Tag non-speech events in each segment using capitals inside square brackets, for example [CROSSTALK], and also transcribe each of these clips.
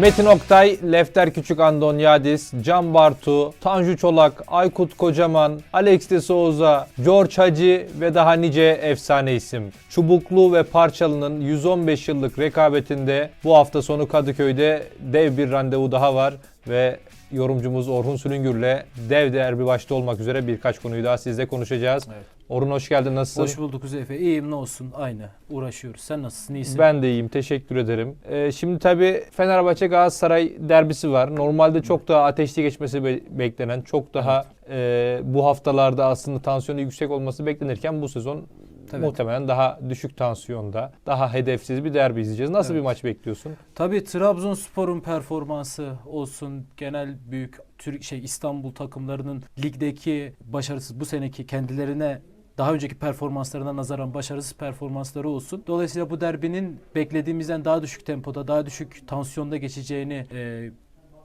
Metin Oktay, Lefter Küçük Andon Yadis, Can Bartu, Tanju Çolak, Aykut Kocaman, Alex de Souza, George Hacı ve daha nice efsane isim. Çubuklu ve Parçalı'nın 115 yıllık rekabetinde bu hafta sonu Kadıköy'de dev bir randevu daha var ve yorumcumuz Orhun Sülüngür'le dev derbi başta olmak üzere birkaç konuyu daha sizle konuşacağız. Evet. Orhun hoş geldin. Nasılsın? Hoş bulduk Huzeyfe. İyiyim ne olsun aynı. Uğraşıyoruz. Sen nasılsın? İyisin. Ben de iyiyim. Teşekkür ederim. Ee, şimdi tabii Fenerbahçe Galatasaray derbisi var. Normalde çok daha ateşli geçmesi be- beklenen, çok daha e, bu haftalarda aslında tansiyonu yüksek olması beklenirken bu sezon Tabii. muhtemelen daha düşük tansiyonda, daha hedefsiz bir derbi izleyeceğiz. Nasıl Evet. bir maç bekliyorsun? Tabii Trabzonspor'un performansı olsun, genel büyük Türk şey İstanbul takımlarının ligdeki başarısız bu seneki kendilerine daha önceki performanslarına nazaran başarısız performansları olsun. Dolayısıyla bu derbinin beklediğimizden daha düşük tempoda, daha düşük tansiyonda geçeceğini e,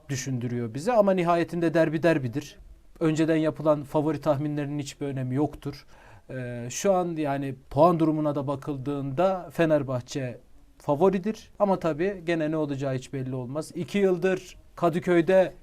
düşündürüyor bize. Ama nihayetinde derbi derbidir. Önceden yapılan favori tahminlerinin hiçbir önemi yoktur. E, şu an yani puan durumuna da bakıldığında Fenerbahçe favoridir. Ama tabii gene ne olacağı hiç belli olmaz. İki yıldır Kadıköy'de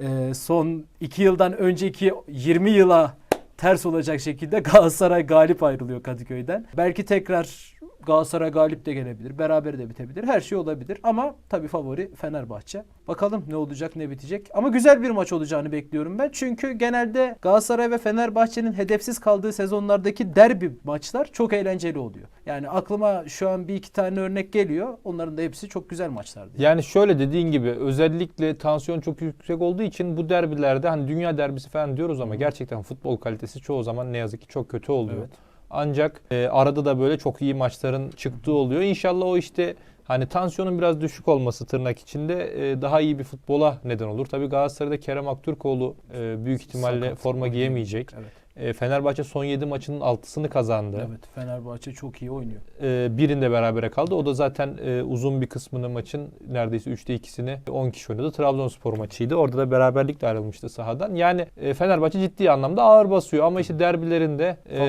e, son iki yıldan önceki 20 yıla ters olacak şekilde [LAUGHS] Galatasaray galip ayrılıyor Kadıköy'den. Belki tekrar Galatasaray galip de gelebilir. Beraber de bitebilir. Her şey olabilir. Ama tabii favori Fenerbahçe. Bakalım ne olacak ne bitecek. Ama güzel bir maç olacağını bekliyorum ben. Çünkü genelde Galatasaray ve Fenerbahçe'nin hedefsiz kaldığı sezonlardaki derbi maçlar çok eğlenceli oluyor. Yani aklıma şu an bir iki tane örnek geliyor. Onların da hepsi çok güzel maçlardı. Yani şöyle dediğin gibi özellikle tansiyon çok yüksek olduğu için bu derbilerde hani dünya derbisi falan diyoruz ama gerçekten futbol kalitesi çoğu zaman ne yazık ki çok kötü oluyor. Evet. Ancak e, arada da böyle çok iyi maçların çıktığı oluyor. İnşallah o işte hani tansiyonun biraz düşük olması tırnak içinde e, daha iyi bir futbola neden olur. Tabii Galatasaray'da Kerem Aktürkoğlu e, büyük ihtimalle Sakat. forma giyemeyecek. Evet. E, Fenerbahçe son 7 maçının 6'sını kazandı. Evet. Fenerbahçe çok iyi oynuyor. E, birinde berabere kaldı. O da zaten e, uzun bir kısmını maçın neredeyse 3'te 2'sini 10 kişi oynadı. Trabzonspor maçıydı. Orada da beraberlikle ayrılmıştı sahadan. Yani e, Fenerbahçe ciddi anlamda ağır basıyor ama işte derbilerinde e,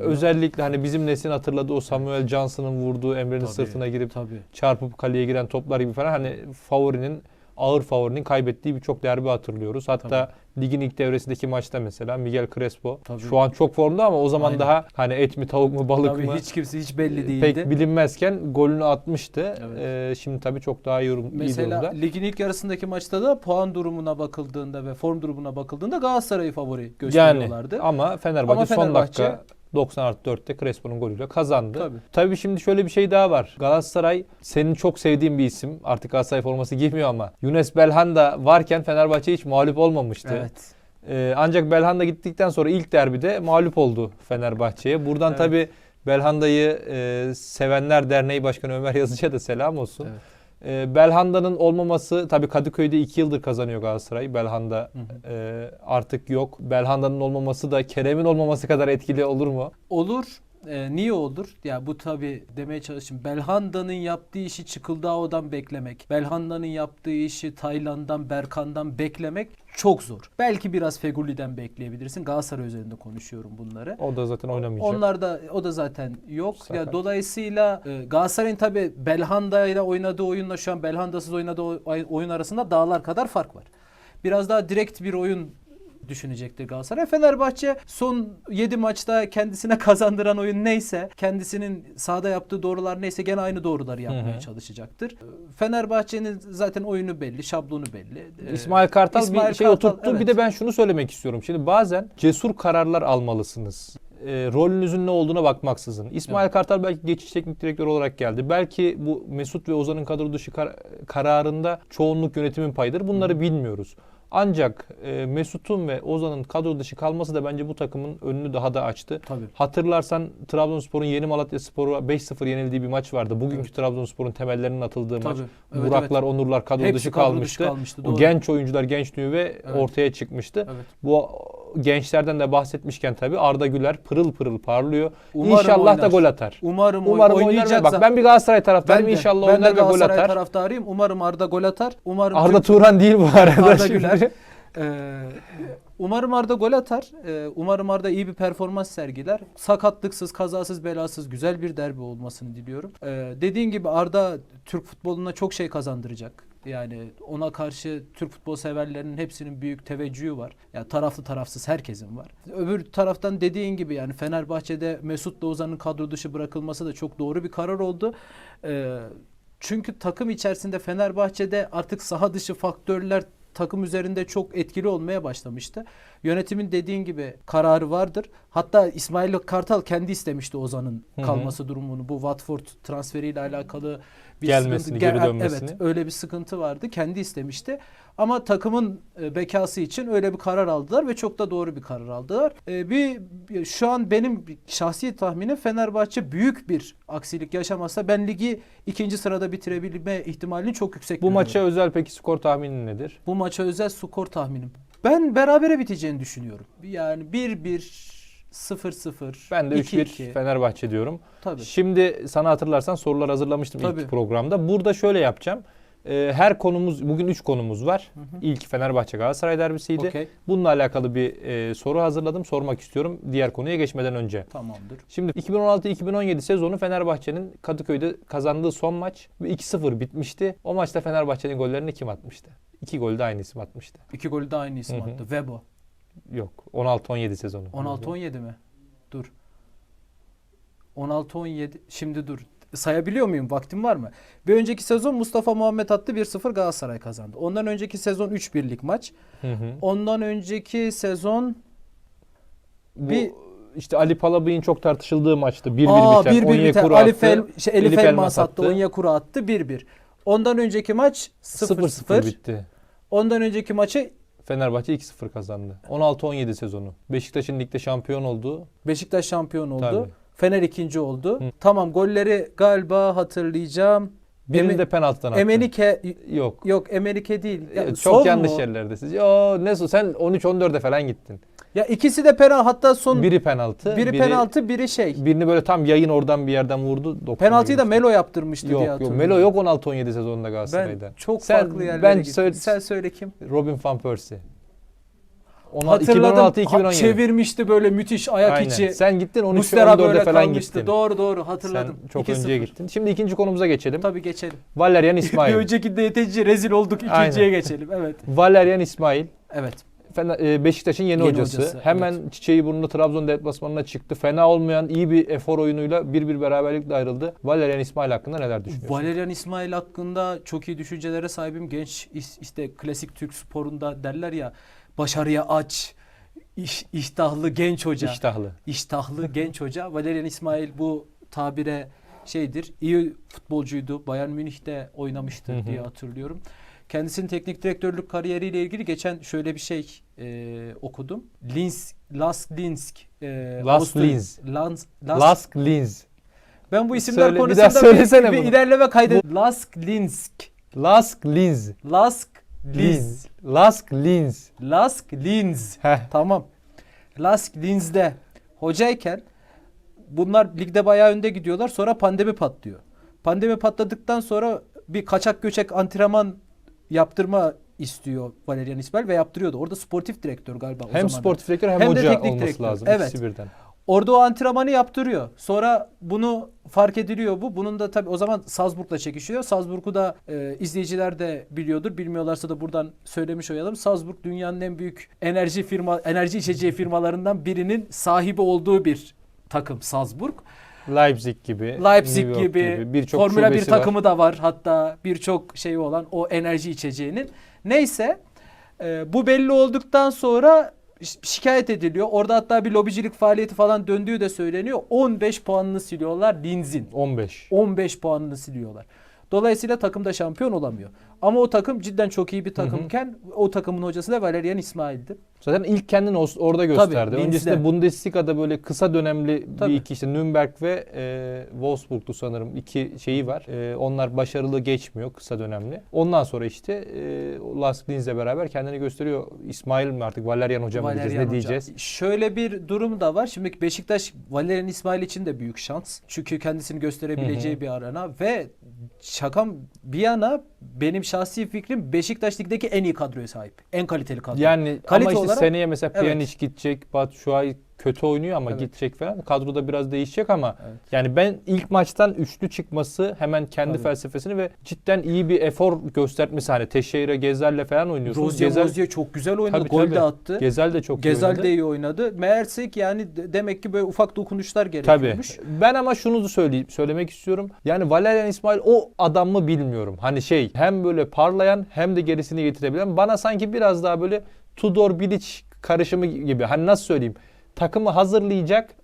özellikle hani bizim neslin hatırladığı o Samuel Johnson'ın vurduğu Emre'nin sırtına girip Tabii. çarpıp kaleye giren toplar gibi falan hani favorinin ağır favorinin kaybettiği birçok derbi hatırlıyoruz. Hatta ligin ilk devresindeki maçta mesela Miguel Crespo Tabii. şu an çok formda ama o zaman Aynen. daha hani et mi tavuk mu balık Tabii mı hiç kimse hiç belli değildi. pek bilinmezken golünü atmıştı. Evet. Ee, şimdi tabii çok daha iyi, iyi Mesela durumda. ligin ilk yarısındaki maçta da puan durumuna bakıldığında ve form durumuna bakıldığında Galatasaray'ı favori gösteriyorlardı. Yani ama Fenerbahçe, Ama son Fenerbahçe- dakika 90 artı 4'te Crespo'nun golüyle kazandı. Tabii. Tabii şimdi şöyle bir şey daha var. Galatasaray senin çok sevdiğin bir isim. Artık Galatasaray forması giymiyor ama. Yunus Belhanda varken Fenerbahçe hiç mağlup olmamıştı. Evet. Ee, ancak Belhanda gittikten sonra ilk derbide mağlup oldu Fenerbahçe'ye. Buradan Evet. tabii Belhanda'yı e, Sevenler Derneği Başkanı Ömer Yazıcı'ya da selam olsun. Evet. E, Belhanda'nın olmaması tabii Kadıköy'de 2 yıldır kazanıyor Galatasaray. Belhanda Hı hı. e, artık yok. Belhanda'nın olmaması da Kerem'in olmaması kadar etkili olur mu? Olur. Ee, niye olur? Ya bu tabi demeye çalıştım. Belhanda'nın yaptığı işi Çıkıldağo'dan beklemek. Belhanda'nın yaptığı işi Tayland'dan, Berkan'dan beklemek çok zor. Belki biraz Feguli'den bekleyebilirsin. Galatasaray üzerinde konuşuyorum bunları. O da zaten oynamayacak. Onlar da o da zaten yok. Sakat. Ya dolayısıyla e, Galatasaray'ın tabi Belhanda ile oynadığı oyunla şu an Belhanda'sız oynadığı oy- oyun arasında dağlar kadar fark var. Biraz daha direkt bir oyun düşünecektir Galatasaray. Fenerbahçe son 7 maçta kendisine [LAUGHS] kazandıran oyun neyse, kendisinin sahada yaptığı doğrular neyse gene aynı doğruları yapmaya Hı hı. çalışacaktır. Fenerbahçe'nin zaten oyunu belli, şablonu belli. Ee, İsmail Kartal İsmail bir şey Kartal, oturttu. Bir evet. de ben şunu söylemek istiyorum. Şimdi bazen cesur kararlar almalısınız. E, rolünüzün ne olduğuna bakmaksızın. İsmail Evet. Kartal belki geçiş teknik direktör olarak geldi. Belki bu Mesut ve Ozan'ın kadro dışı kar- kararında çoğunluk yönetimin payıdır. Bunları bilmiyoruz. Ancak e, Mesut'un ve Ozan'ın kadro dışı kalması da bence bu takımın önünü daha da açtı. Tabii. Hatırlarsan Trabzonspor'un Yeni Malatya Spor'a 5-0 yenildiği bir maç vardı. Bugünkü Evet. Trabzonspor'un temellerinin atıldığı maç. Tabii. Evet, Buraklar, Onurlar kadro Hepsi dışı kadro dışı kalmıştı. kalmıştı, O genç oyuncular genç ve Evet. ortaya çıkmıştı. Evet. Bu gençlerden de bahsetmişken tabii Arda Güler pırıl pırıl parlıyor. Umarım İnşallah da oynar. gol atar. Umarım, Umarım oynar ve oynayacak bak ben bir Galatasaray taraftarıyım. de- İnşallah ben oynar ve gol atar. taraftarıyım. Umarım Arda gol atar. Umarım Arda Türk- Turan değil bu arada. Arda şimdi. Güler. Ee, umarım Arda gol atar. Ee, umarım Arda iyi bir performans sergiler. Sakatlıksız, kazasız, belasız güzel bir derbi olmasını diliyorum. Ee, dediğin gibi Arda Türk futboluna çok şey kazandıracak. Yani ona karşı Türk futbol severlerinin hepsinin büyük teveccühü var. Ya taraflı tarafsız herkesin var. Öbür taraftan dediğin gibi yani Fenerbahçe'de Mesut Ozan'ın kadro dışı bırakılması da çok doğru bir karar oldu. Ee, çünkü takım içerisinde Fenerbahçe'de artık saha dışı faktörler takım üzerinde çok etkili olmaya başlamıştı. Yönetimin dediğin gibi kararı vardır. Hatta İsmail Kartal kendi istemişti Ozan'ın Hı hı. kalması durumunu. Bu Watford transferiyle alakalı bir Gelmesini, sıkıntı. geri dönmesini. Evet, öyle bir sıkıntı vardı. Kendi istemişti. Ama takımın e, bekası için öyle bir karar aldılar ve çok da doğru bir karar aldılar. E, bir bir- şu an benim şahsi tahminim Fenerbahçe büyük bir aksilik yaşamazsa ben ligi ikinci sırada bitirebilme ihtimalini çok yüksek Bu görüyorum. maça özel peki skor tahminin nedir? bu maça özel skor tahminim. Ben berabere biteceğini düşünüyorum. Yani 1-1 0-0 Ben de 3-1 2-2. Fenerbahçe diyorum. Tabii. Şimdi sana hatırlarsan sorular hazırlamıştım Tabii. ilk programda. Burada şöyle yapacağım. Ee, her konumuz, bugün 3 konumuz var. Hı hı. İlk Fenerbahçe Galatasaray derbisiydi. Okey. Bununla alakalı bir e, soru hazırladım. Sormak istiyorum diğer konuya geçmeden önce. Tamamdır. Şimdi 2016-2017 sezonu Fenerbahçe'nin Kadıköy'de kazandığı son maç ve 2-0 bitmişti. O maçta Fenerbahçe'nin gollerini kim atmıştı? İki golü de aynı isim atmıştı. İki golü de aynı isim Hı hı. attı. Vebo. Yok 16-17 sezonu. 16-17 mi? Dur. 16-17. Şimdi dur. Sayabiliyor muyum? Vaktim var mı? Bir önceki sezon Mustafa Muhammed attı 1-0 Galatasaray kazandı. Ondan önceki sezon 3-1'lik maç. Hı hı. Ondan önceki sezon Bu Bir- işte Ali Palabıyık'ın çok tartışıldığı maçtı. 1-1 Aa, biten. 1-1 biten. Onyekuru Ali attı. Fel, şey, Elif, Elif Elmas Elmas attı. Onyekuru attı 1-1. Ondan önceki maç 0-0 0-0. bitti. Ondan önceki maçı Fenerbahçe 2-0 kazandı. 16-17 sezonu. Beşiktaş'ın ligde şampiyon olduğu. Beşiktaş şampiyon oldu. Tabii. Fener ikinci oldu. Hı. Tamam golleri galiba hatırlayacağım. Birini Eme- de penaltıdan attı. Emenike Yok. yok Emenike değil. Ya, çok mu yanlış o? yerlerde siz. Yo ne sen 13-14'e falan gittin. Ya ikisi de penaltı hatta son biri, Biri penaltı. biri- penaltı biri şey. Birini böyle tam yayın oradan bir yerden vurdu. Penaltıyı da. Melo yaptırmıştı diye Yok yok. hatırlıyorum. Melo yok 16-17 sezonunda Galatasaray'da. Ben çok Sen- farklı yerlere ben gittim. söyle- Sen söyle kim? Robin van Persie. Ona- Hatırladım. 2016-2017. Ha, çevirmişti böyle müthiş ayak Aynen. içi. Sen gittin Muslera 13-14'e böyle falan kalmıştı. gittin. Doğru doğru hatırladım. Sen çok 2-0. önceye gittin. Şimdi ikinci konumuza geçelim. Tabii geçelim. Valerian [LAUGHS] bir İsmail. önceki DTC rezil olduk. ikinciye Aynen. geçelim. Evet. Valerian İsmail. Evet. E, Beşiktaş'ın yeni, Yeni hocası. hocası, Hemen çiçeği burnunda Trabzon deplasmanına çıktı. Fena olmayan iyi bir efor oyunuyla bir bir beraberlikle ayrıldı. Valerian İsmail hakkında neler düşünüyorsun? Valerian İsmail hakkında çok iyi düşüncelere sahibim. Genç işte klasik Türk sporunda derler ya başarıya aç, iş, iştahlı genç hoca. İştahlı. İştahlı [LAUGHS] genç hoca. Valerian İsmail bu tabire şeydir. İyi futbolcuydu. Bayern Münih'te oynamıştı diye hatırlıyorum. Kendisinin teknik direktörlük kariyeriyle ilgili geçen şöyle bir şey e, okudum. Linz, Lask Linsk. E, Lask Linz. Lans, Lask- Lask Linz. Ben bu isimler Söyle, bir konusunda bir, bir bunu. ilerleme kaydet. Lask Linsk. Lask Linz. Lask Linz. Linz. Lask Linz. Lask Linz. Heh. Tamam. Lask Linz'de hocayken bunlar ligde bayağı önde gidiyorlar. Sonra pandemi patlıyor. Pandemi patladıktan sonra bir kaçak göçek antrenman yaptırma istiyor Valerian İsmail ve yaptırıyordu. Orada sportif direktör galiba o Hem zamanlar. sportif direktör hem, Hem de hoca teknik olması direktör. lazım. Evet. İkisi birden. Orada o antrenmanı yaptırıyor. Sonra bunu fark ediliyor bu. Bunun da tabii o zaman Salzburg'la çekişiyor. Salzburg'u da e, izleyiciler de biliyordur. Bilmiyorlarsa da buradan söylemiş olalım. Salzburg dünyanın en büyük enerji firma enerji içeceği firmalarından birinin sahibi olduğu bir takım Salzburg. Leipzig gibi. Leipzig New York gibi, birçok Formula 1 şubesi var. takımı da var. Hatta birçok şeyi olan o enerji içeceğinin. Neyse e, bu belli olduktan sonra şikayet ediliyor. Orada hatta bir lobicilik faaliyeti falan döndüğü de söyleniyor. 15 puanını siliyorlar Linz'in. 15. 15 puanını siliyorlar. Dolayısıyla takım da şampiyon olamıyor. Ama o takım cidden çok iyi bir takımken o takımın hocası da Valerian İsmail'di. Zaten ilk kendini orada gösterdi. Linz'de. Öncesinde Bundesliga'da böyle kısa dönemli Tabii. bir iki işte Nürnberg ve e, Wolfsburg'tu sanırım. iki şeyi var. E, onlar başarılı geçmiyor kısa dönemli. Ondan sonra işte e, o Lask Linz'le beraber kendini gösteriyor. İsmail mi artık Valerian hocam mı diyeceğiz Valerian ne Hoca. diyeceğiz? Şöyle bir durum da var. Şimdi Beşiktaş Valerian İsmail için de büyük şans. Çünkü kendisini gösterebileceği Hı hı. bir arena ve şakam bir yana benim şahsi fikrim Beşiktaş ligdeki en iyi kadroya sahip. En kaliteli kadro. Yani Kalite ama işte olarak- seneye mesela Evet. Pjanic gidecek, Batu Şuay kötü oynuyor ama Evet. gidecek falan. Kadroda biraz değişecek ama Evet. yani ben ilk maçtan üçlü çıkması hemen kendi Tabii. felsefesini ve cidden iyi bir efor göstermesi hani Teixeira, Gezal'le falan oynuyorsunuz. Rozier, Gezel, Rozier çok güzel oynadı. Tabii, Gol tabii. de attı. Gezel de çok iyi Gezal oynadı. de iyi oynadı. Meğerse ki yani de- demek ki böyle ufak dokunuşlar Tabii. gerekiyormuş. Ben ama şunu da söyleyip söylemek istiyorum. Yani Valerian İsmail o adam mı bilmiyorum. Hani şey hem böyle parlayan hem de gerisini getirebilen. Bana sanki biraz daha böyle Tudor Bilic karışımı gibi. Hani nasıl söyleyeyim? Takımı hazırlayacak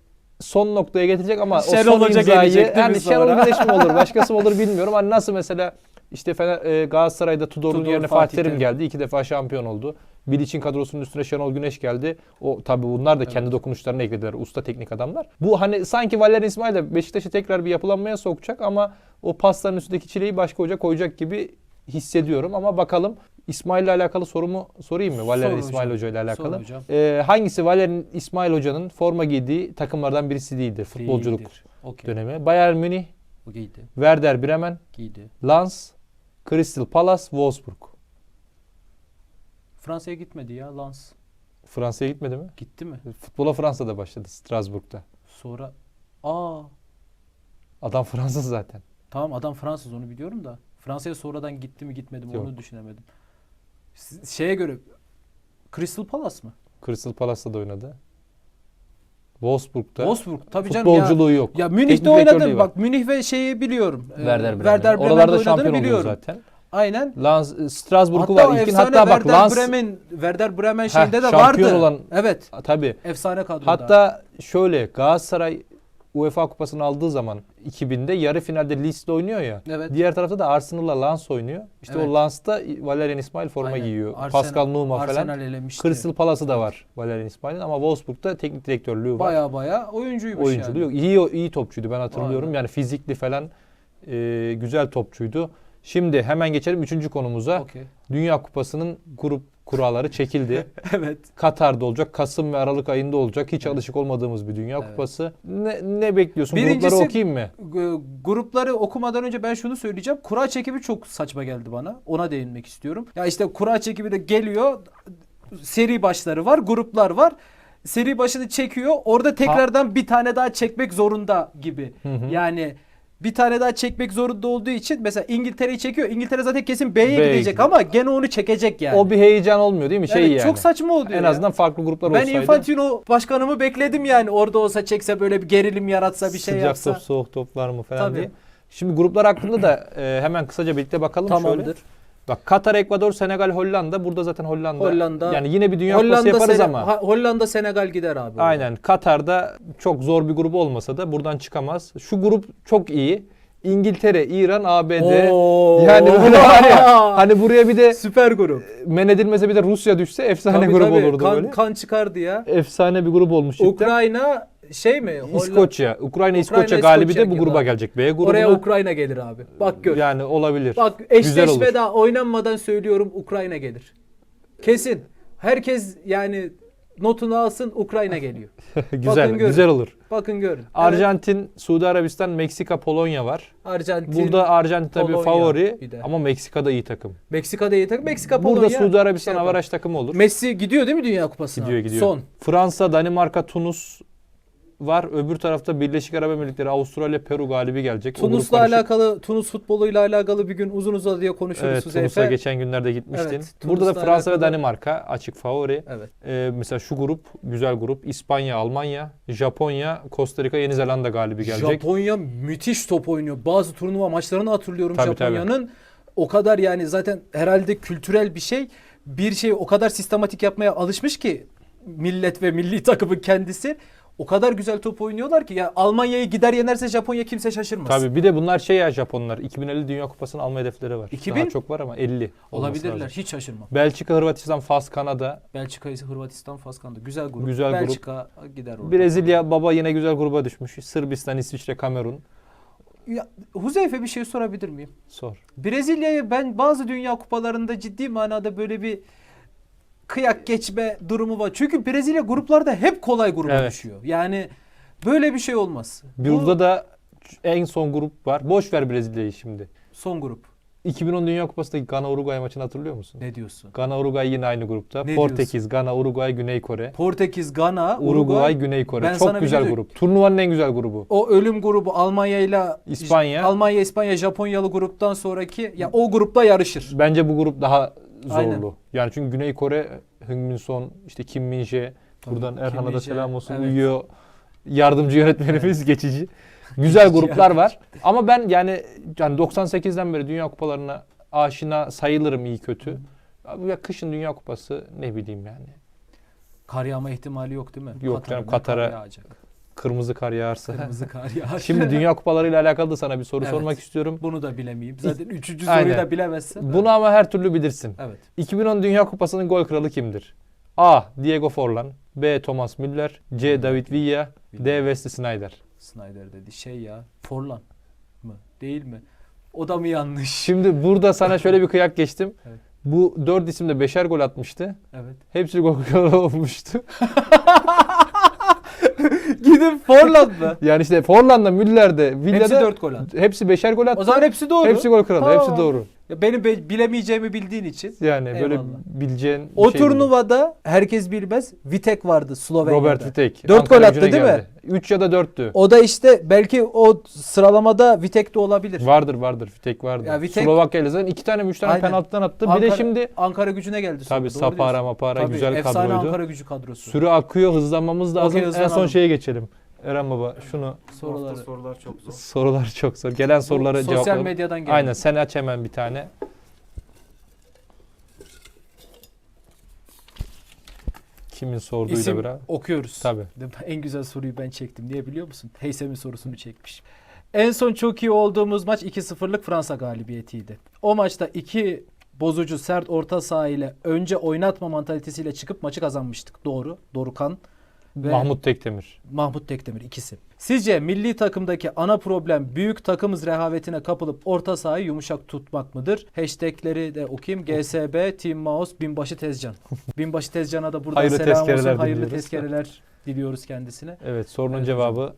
son noktaya getirecek ama Şenol o son Hoca imzayı gelecek değil mi hani Şenol sonra? Güneş [LAUGHS] mi olur başkası mı olur bilmiyorum. Hani nasıl mesela işte Fener, e, Galatasaray'da Tudor'un Tudor, yerine Fatih Fatih Terim Terim. geldi. iki defa şampiyon oldu. Bilic'in kadrosunun üstüne Şenol Güneş geldi. O tabii bunlar da kendi dokunuşlarını eklediler. Usta teknik adamlar. Bu hani sanki Valerian İsmail de Beşiktaş'ı tekrar bir yapılanmaya sokacak ama o pastanın üstündeki çileyi başka hoca koyacak gibi hissediyorum ama bakalım İsmail ile alakalı sorumu sorayım mı? Valerian Sor İsmail hocam. Hoca ile alakalı. Sor hocam. Ee, hangisi Valerian İsmail Hoca'nın forma giydiği takımlardan birisi değildi futbolculuk Değildir. Okey. dönemi? Bayern Münih, giydi. Werder Bremen, Giydi. Lens, Crystal Palace, Wolfsburg. Fransa'ya gitmedi ya Lens. Fransa'ya gitmedi mi? Gitti mi? Futbola Fransa'da başladı Strasbourg'da. Sonra aa Adam Fransız zaten. tamam adam Fransız onu biliyorum da Fransa'ya sonradan gitti mi gitmedi mi Yok. onu düşünemedim. Şeye göre Crystal Palace mı? Crystal Palace'da da oynadı. Wolfsburg'da. Wolfsburg tabii canım ya. Futbolculuğu yok. Ya Münih'te var. Bak Münih ve şeyi biliyorum. Ee, Werder Bremen. Werder Bremen'de Oralarda şampiyon oluyor biliyorum. zaten. Aynen. Lens, Strasbourg'u Hatta var. İlkin efsane hatta bak Werder Lens Bremen, Werder Bremen Heh, şeyinde de şampiyon vardı. olan- Evet. tabii. Efsane kadroda. Hatta şöyle Galatasaray UEFA kupasını aldığı zaman 2000'de yarı finalde Leeds'le oynuyor ya. Evet. Diğer tarafta da Arsenal'la Lens oynuyor. İşte Evet. o Lens'ta Valerian İsmail forma Aynen. giyiyor. Arsenal- Pascal Numa Arsenal falan. elemişti. Crystal Palace'ı da var Valerian İsmail'in ama Wolfsburg'da teknik direktörlüğü var. Baya baya oyuncuymuş oyunculuğu yani. yok. İyi iyi topçuydu ben hatırlıyorum. Be. Yani fizikli falan e, güzel topçuydu. Şimdi hemen geçelim üçüncü konumuza. Okey. Dünya Kupası'nın grup kuralları çekildi. [LAUGHS] evet. Katar'da olacak, Kasım ve Aralık ayında olacak. Hiç alışık olmadığımız bir Dünya Evet. Kupası. Ne, ne bekliyorsun? Birincisi- Grupları okuyayım mı? Grupları okumadan önce ben şunu söyleyeceğim. Kura çekimi çok saçma geldi bana. Ona değinmek istiyorum. Ya işte kura çekimi de geliyor. Seri başları var, gruplar var. Seri başını çekiyor. Orada tekrardan bir tane daha çekmek zorunda gibi. Hı hı. Yani bir tane daha çekmek zorunda olduğu için mesela İngiltere'yi çekiyor. İngiltere zaten kesin B'ye B'ye gidecek gidiyor. ama gene onu çekecek yani. O bir heyecan olmuyor değil mi? Şey Evet, yani. Çok saçma oluyor En ya. azından farklı gruplar ben olsaydı. Infantino başkanımı bekledim yani. Orada olsa çekse böyle bir gerilim yaratsa bir şey sıcak yapsa. top, soğuk toplar mı falan Tabii. diye. Şimdi gruplar hakkında da e, hemen kısaca birlikte bakalım şöyle. Tamamdır. Bak Katar, Ekvador, Senegal, Hollanda. Burada zaten Hollanda. Hollanda. Yani yine bir Dünya Kupası yaparız Sene- ama. Ha- Hollanda Senegal gider abi. Aynen. Katar'da çok zor bir grup olmasa da buradan çıkamaz. Şu grup çok iyi. İngiltere, İran, ABD. Oo. Yani böyle var ya. [LAUGHS] Hani buraya bir de süper grup. men edilmese bir de Rusya düşse efsane Tabii, grup tabii. olurdu kan, böyle. Kan çıkardı ya. Efsane bir grup olmuş cidden. Ukrayna şey mi? Holla- İskoçya. Ukrayna, İskoçya galibi de bu gruba gelecek. B grubuna. Oraya Ukrayna gelir abi. Bak gör. Yani olabilir. Bak eşleşme daha oynanmadan söylüyorum Ukrayna gelir. Kesin. Herkes yani notunu alsın Ukrayna geliyor. [LAUGHS] güzel, Bakın görün. güzel olur. Bakın görün. Evet, Arjantin, Suudi Arabistan, Meksika, Polonya var. Arjantin. Burada Arjantin tabii Polonya favori ama Meksika'da iyi takım. Meksika da iyi takım. Meksika Polonya. Burada Suudi Arabistan şey avaraj takımı olur. Messi gidiyor değil mi Dünya Kupası'na? Gidiyor gidiyor. Son. Fransa, Danimarka, Tunus var. Öbür tarafta Birleşik Arap Emirlikleri, Avustralya, Peru galibi gelecek. Tunus'la alakalı, Tunus futboluyla alakalı bir gün uzun uzadıya konuşuruz Evet, Huzeyfe. Tunus'a geçen günlerde gitmiştin. Evet, Burada da Fransa ve alakalı- Danimarka açık favori. Evet. Ee, mesela şu grup güzel grup. İspanya, Almanya, Japonya, Costa Rica, Yeni Zelanda galibi gelecek. Japonya müthiş top oynuyor. Bazı turnuva maçlarını hatırlıyorum Japonya'nın. O kadar yani zaten herhalde kültürel bir şey. Bir şey o kadar sistematik yapmaya alışmış ki millet ve milli [LAUGHS] takımın kendisi. O kadar güzel top oynuyorlar ki ya Almanya'yı gider yenerse Japonya kimse şaşırmaz. Tabii bir de bunlar şey ya Japonlar. 2050 Dünya Kupası'nı alma hedefleri var. 2000? Daha çok var ama 50 olması Olabilirler. lazım. Hiç şaşırmam. Belçika, Hırvatistan, Fas, Kanada. Belçika Hırvatistan, Faskan'da. Güzel grup. Güzel grup. Belçika gider orada. Brezilya baba yine güzel gruba düşmüş. Sırbistan, İsviçre, Kamerun. Ya, Huzeyfe bir şey sorabilir miyim? Sor. Brezilya'yı ben bazı dünya kupalarında ciddi manada böyle bir kıyak geçme durumu var. Çünkü Brezilya gruplarda hep kolay gruba Evet. düşüyor. Yani böyle bir şey olmaz. Bu Burada da en son grup var. Boş ver Brezilya'yı şimdi. Son grup. 2010 Dünya Kupası'ndaki Gana Uruguay maçını hatırlıyor musun? Ne diyorsun? Gana Uruguay yine aynı grupta. Ne Portekiz, Gana, Uruguay, Güney Kore. Portekiz, Gana, Uruguay, Uruguay. Güney Kore. Ben sana Çok bir güzel şey- grup. Turnuvanın en güzel grubu. O ölüm grubu Almanya ile İspanya. Almanya, İspanya, Japonyalı gruptan sonraki ya o grupla yarışır. Bence bu grup daha zorlu. Aynen. Yani çünkü Güney Kore, Heung-min Son, işte Kim Min-jae. Buradan Tabii, Erhan'a Kim da selam olsun. evet. Uyuyor. Yardımcı yönetmenimiz geçici. Güzel gruplar var. Ama ben yani, yani 98'den beri Dünya Kupalarına aşina sayılırım iyi kötü. Abi ya kışın Dünya Kupası ne bileyim yani. Kar yağma ihtimali yok değil mi? Yok canım, Katar'da Katar'a- kar yağacak. Kırmızı kar yağarsa. Kırmızı kar [LAUGHS] yağar. Şimdi Dünya Kupalarıyla alakalı da sana bir soru Evet. sormak istiyorum. Bunu da bilemeyeyim. Zaten üçüncü Aynen. soruyu da bilemezsin. Bunu ama her türlü bilirsin. Evet. 2010 Dünya Kupası'nın gol kralı kimdir? A. Diego Forlan B. Thomas Müller C. David Villa D. Wesley Sneijder Snyder dedi. Şey ya. Forlan mı? Değil mi? O da mı yanlış? Şimdi burada sana [LAUGHS] şöyle bir kıyak geçtim. Evet. Bu dört isim de beşer gol atmıştı. Evet. Hepsi gol kralı [LAUGHS] olmuştu. [LAUGHS] Gidin Forlan mı? Yani işte Forlan'da, Müller'de, Villa'da Hepsi dört gol attı. hepsi beşer gol attı. O zaman hepsi doğru. Hepsi gol kralı. Tamam. Hepsi doğru. Ya benim be- bilemeyeceğimi bildiğin için. Yani böyle Eyvallah. bileceğin bir O şey turnuvada herkes bilmez. Vitek vardı Slovenya'da. Robert Vitek. Dört Ankara gol attı değil mi? geldi. 3 ya da 4'tü. O da işte belki o sıralamada Vitek de olabilir. Vardır vardır. Vitek vardır. Ya Vitek- Slovakya ile zaten 2 tane 3 tane Aynen. penaltıdan attı. Bir Ankara, de şimdi Ankara gücüne geldi. sonra, tabii doğru Sapara diyorsun. Mapara Tabii, güzel efsane kadroydu. Ankara gücü kadrosu. Süre akıyor hızlanmamız lazım. Okey, en son hızlanalım. şeye geçelim. Eren Baba şunu Soruları. Hafta sorular çok zor. sorular çok zor. Gelen soruları Sosyal cevaplayalım. medyadan geldi. Aynen sen aç hemen bir tane. Kimin sorduydu İsim biraz? okuyoruz. Tabii. En güzel soruyu ben çektim. Niye biliyor musun? Heysem'in sorusunu çekmiş. En son çok iyi olduğumuz maç 2-0'lık Fransa galibiyetiydi. O maçta iki bozucu sert orta saha ile önce oynatma mantalitesiyle çıkıp maçı kazanmıştık. Doğru. Dorukan ve Mahmut Tekdemir. Mahmut Tekdemir ikisi. Sizce milli takımdaki ana problem büyük takımız rehavetine kapılıp orta sahayı yumuşak tutmak mıdır? Hashtagleri de okuyayım. GSB, Team Mouse, Binbaşı Tezcan. [LAUGHS] Binbaşı Tezcan'a da buradan Hayırlı selam olsun. Hayırlı diliyoruz. tezkereler diliyoruz kendisine. Evet sorunun Evet cevabı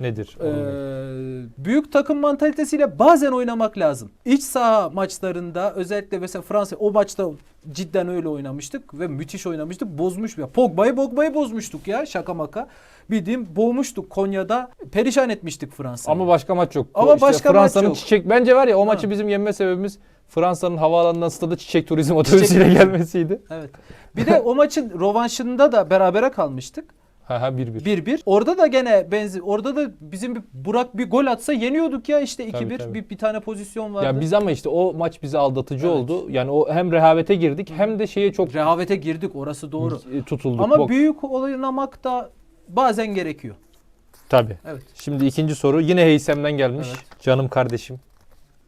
nedir? Ee, büyük takım mantalitesiyle bazen oynamak lazım. İç saha maçlarında özellikle mesela Fransa o maçta cidden öyle oynamıştık ve müthiş oynamıştık. Bozmuş ya. Pogba'yı Pogba'yı bozmuştuk ya şaka maka. Bildiğim boğmuştuk Konya'da. Perişan etmiştik Fransa'yı. Ama başka maç yok. Ama İşte başka maç Fransa'nın yok. çiçek bence var ya o Ha. maçı bizim yenme sebebimiz Fransa'nın havaalanından stada çiçek turizm otobüsüyle gelmesiydi. Evet. Bir de o maçın rovanşında da berabere kalmıştık. Ha ha 1-1. 1-1. Orada da gene benzi orada da bizim bir Burak bir gol atsa yeniyorduk ya işte 2-1 Tabii, tabii. bir, bir tane pozisyon vardı. Ya biz ama işte o maç bize aldatıcı Evet. oldu. Yani o hem rehavete girdik hem de şeye çok rehavete girdik orası doğru. e, tutulduk. Ama Bok- büyük oynamak da bazen gerekiyor. Tabii. Evet. Şimdi ikinci soru yine Heysem'den gelmiş. Evet. Canım kardeşim.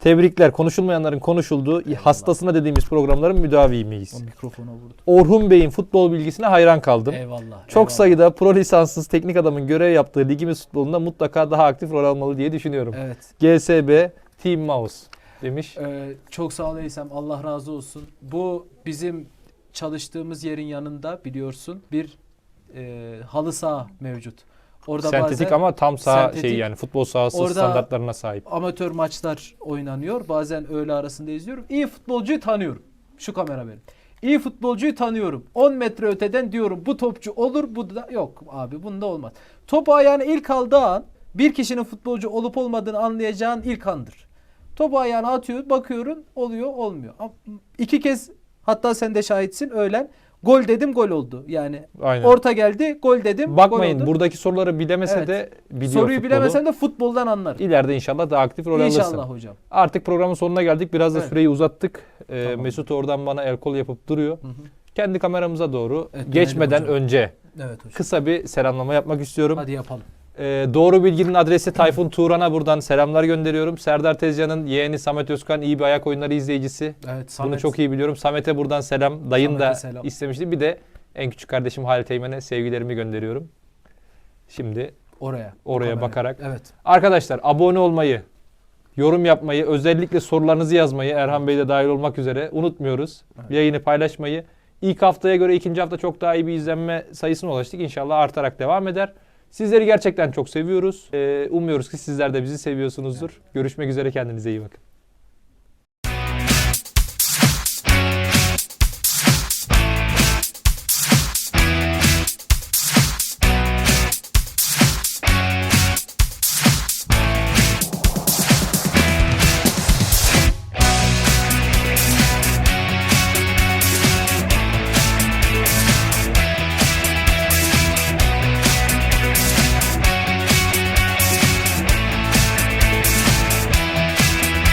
Tebrikler. Konuşulmayanların konuşulduğu hastasına dediğimiz programların müdavi miyiz? O mikrofona vurdu. Orhun Bey'in futbol bilgisine hayran kaldım. Eyvallah. Çok eyvallah. sayıda pro lisanssız teknik adamın görev yaptığı ligimiz futbolunda mutlaka daha aktif rol almalı diye düşünüyorum. Evet. GSB Team Mouse demiş. Ee, çok sağ ol Eysem. Allah razı olsun. Bu bizim çalıştığımız yerin yanında biliyorsun bir e, halı saha mevcut. Orada Sentetik ama tam saha Sentetik. şey yani futbol sahası Orada- standartlarına sahip. amatör maçlar oynanıyor. Bazen öğle arasında izliyorum. İyi futbolcuyu tanıyorum. Şu kamera benim. İyi futbolcuyu tanıyorum. 10 metre öteden diyorum bu topçu olur bu da yok abi bunda olmaz. Topu ayağına ilk aldığı an bir kişinin futbolcu olup olmadığını anlayacağın ilk andır. Topu ayağına atıyor bakıyorum oluyor olmuyor. İki kez hatta sen de şahitsin öğlen gol dedim gol oldu. Yani Aynen. orta geldi gol dedim Bakmayın gol oldu. buradaki soruları bilemese Evet. de biliyor Soruyu futbolu. bilemesen de futboldan anlar. İleride inşallah daha aktif rol İnşallah alırsın. hocam. Artık programın sonuna geldik. Biraz da Evet. süreyi uzattık. Ee, Tamam. Mesut oradan bana el kol yapıp duruyor. Hı hı. Kendi kameramıza doğru Evet, geçmeden hocam. önce Evet hocam. kısa bir selamlama yapmak istiyorum. Hadi yapalım. Ee, doğru bilginin adresi Tayfun Turan'a buradan selamlar gönderiyorum. Serdar Tezcan'ın yeğeni Samet Özkan iyi bir ayak oyunları izleyicisi. Evet Bunu çok iyi biliyorum. Samet'e buradan selam. Dayın Samet'e da selam. istemişti. Bir de en küçük kardeşim Halit Eymen'e sevgilerimi gönderiyorum. Şimdi Oraya. Oraya kameraya. bakarak. Evet. arkadaşlar abone olmayı, yorum yapmayı, özellikle sorularınızı yazmayı Erhan Bey de dahil olmak üzere unutmuyoruz. Evet. Yayını paylaşmayı. İlk haftaya göre ikinci hafta çok daha iyi bir izlenme sayısına ulaştık. İnşallah artarak devam eder. Sizleri gerçekten çok seviyoruz. Ee, umuyoruz ki sizler de bizi seviyorsunuzdur. Görüşmek üzere kendinize iyi bakın.